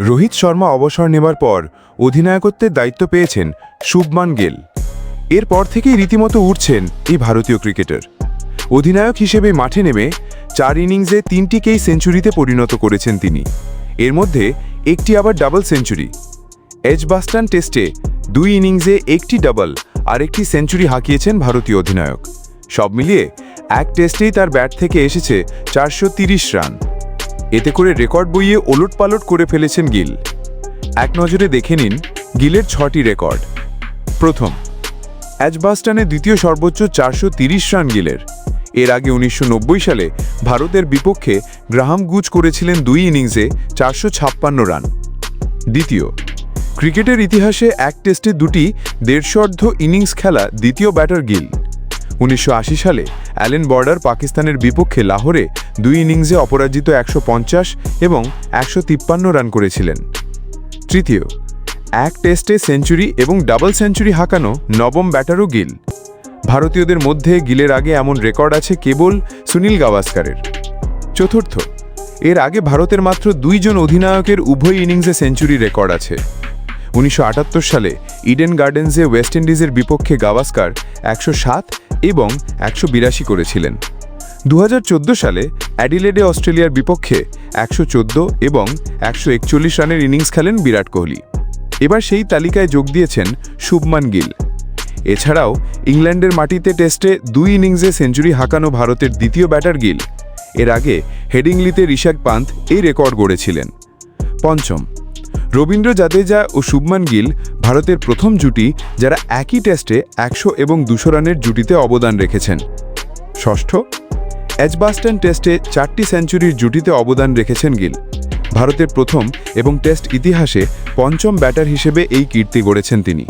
রোহিত শর্মা অবসর নেবার পর অধিনায়কত্বের দায়িত্ব পেয়েছেন শুভমান গেল। এরপর থেকেই রীতিমতো উঠছেন এই ভারতীয় ক্রিকেটার। অধিনায়ক হিসেবে মাঠে নেমে চার ইনিংসে তিনটিকেই সেঞ্চুরিতে পরিণত করেছেন তিনি। এর মধ্যে একটি আবার ডাবল সেঞ্চুরি। এজবাস্টান টেস্টে দুই ইনিংসে একটি ডাবল আর একটি সেঞ্চুরি হাঁকিয়েছেন ভারতীয় অধিনায়ক। সব মিলিয়ে এক টেস্টেই তার ব্যাট থেকে এসেছে চারশো রান। এতে করে রেকর্ড বইয়ে ওলটপালট করে ফেলেছেন গিল। এক নজরে দেখে নিন গিলের ছটি রেকর্ড। প্রথম অ্যাজবাস্টানে দ্বিতীয় সর্বোচ্চ চারশো রান গিলের। এর আগে উনিশশো নব্বই সালে ভারতের বিপক্ষে গ্রাহাম গুজ করেছিলেন দুই ইনিংসে চারশো ছাপ্পান্ন রান। দ্বিতীয়, ক্রিকেটের ইতিহাসে এক টেস্টে দুটি দেড়শর্ধ ইনিংস খেলা দ্বিতীয় ব্যাটার গিল। উনিশশো আশি সালে অ্যালেন বর্ডার পাকিস্তানের বিপক্ষে লাহোরে দুই ইনিংসে অপরাজিত একশো পঞ্চাশ এবং একশো তিপ্পান্ন রান করেছিলেন। তৃতীয়, এক টেস্টে সেঞ্চুরি এবং ডাবল সেঞ্চুরি হাঁকানো নবম ব্যাটারও গিল। ভারতীয়দের মধ্যে গিলের আগে এমন রেকর্ড আছে কেবল সুনীল গাভাস্কারের। চতুর্থ, এর আগে ভারতের মাত্র দুইজন অধিনায়কের উভয় ইনিংসে সেঞ্চুরি রেকর্ড আছে। উনিশশো আটাত্তর সালে ইডেন গার্ডেন্সে ওয়েস্ট ইন্ডিজের বিপক্ষে গাভাস্কার একশো এবং একশো বিরাশি করেছিলেন। দু হাজার চোদ্দ সালে অ্যাডিলেডে অস্ট্রেলিয়ার বিপক্ষে একশো চোদ্দ এবং একশো একচল্লিশ রানের ইনিংস খেলেন বিরাট কোহলি। এবার সেই তালিকায় যোগ দিয়েছেন শুভমান গিল। এছাড়াও ইংল্যান্ডের মাটিতে টেস্টে দুই ইনিংসে সেঞ্চুরি হাঁকানো ভারতের দ্বিতীয় ব্যাটার গিল। এর আগে হেডিংলিতে ঋষাক পান্থ এই রেকর্ড গড়েছিলেন। পঞ্চম রবীন্দ্র জাদেজা ও শুভমান গিল ভারতের প্রথম জুটি যারা একই টেস্টে একশো এবং দুশো রানের জুটিতে অবদান রেখেছেন। ষষ্ঠ এজবাস্টন টেস্টে চারটি সেঞ্চুরির জুটিতে অবদান রেখেছেন গিল। ভারতের প্রথম এবং টেস্ট ইতিহাসে পঞ্চম ব্যাটার হিসেবে এই কীর্তি গড়েছেন তিনি।